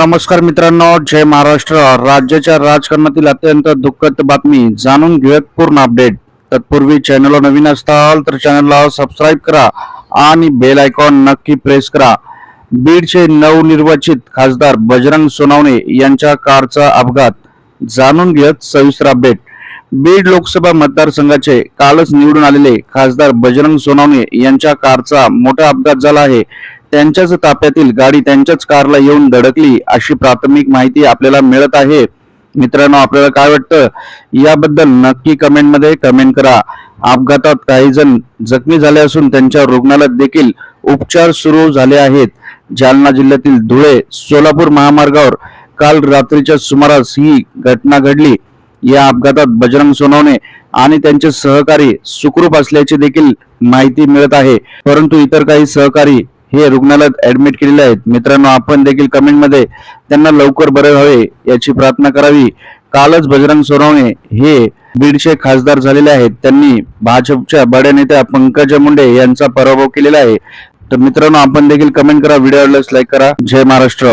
नमस्कार मित्रांनो जय महाराष्ट्र. राज्याच्या राजकारणातील अत्यंत दुःखद बातमी जाणून घेऊयात पूर्ण अपडेट. तत्पूर्वी चॅनलला नवीन असताल तर चॅनलला सबस्क्राईब करा आणि बेल आयकॉन नक्की प्रेस करा. बीडचे नवनिर्वाचित खासदार बजरंग सोनावणे यांच्या कारचा अपघात जाणून घेत सविस्तर अपडेट बीड लोकसभा मतदारसंघाचे कालच निवडून आलेले खासदार बजरंग सोनावणे यांच्या कारचा मोठा अपघात झाला आहे. त्यांच्याच ताफ्यातील गाडी त्यांच्याच कारला येऊन धडकली अशी प्राथमिक माहिती आपल्याला मिळत आहे. मित्रांनो आपल्याला काय वाटतं? याबद्दल नक्की कमेंटमध्ये कमेंट करा. अपघातात काही जण जखमी झाले असून त्यांच्या रुग्णालयात देखील उपचार सुरू झाले आहेत. जालना जिल्ह्यातील धुळे सोलापूर महामार्गावर काल रात्रीच्या सुमारास ही घटना घडली. या अपघातात बजरंग सोनवणे आणि त्यांचे सहकारी सुखरूप असल्याची देखील माहिती मिळत आहे. परंतु इतर काही सहकारी हे रुग्णालयात ऍडमिट केलेले आहेत. मित्रांनो आपण देखील कमेंटमध्ये त्यांना लवकर बरे व्हावे याची प्रार्थना करावी. कालच बजरंग सोनवणे हे बीडचे खासदार झालेले आहेत. त्यांनी भाजपच्या बड्या नेत्या पंकजा मुंडे यांचा पराभव केलेला आहे. तर मित्रांनो आपण देखील कमेंट करा. व्हिडिओ लाईक करा. जय महाराष्ट्र.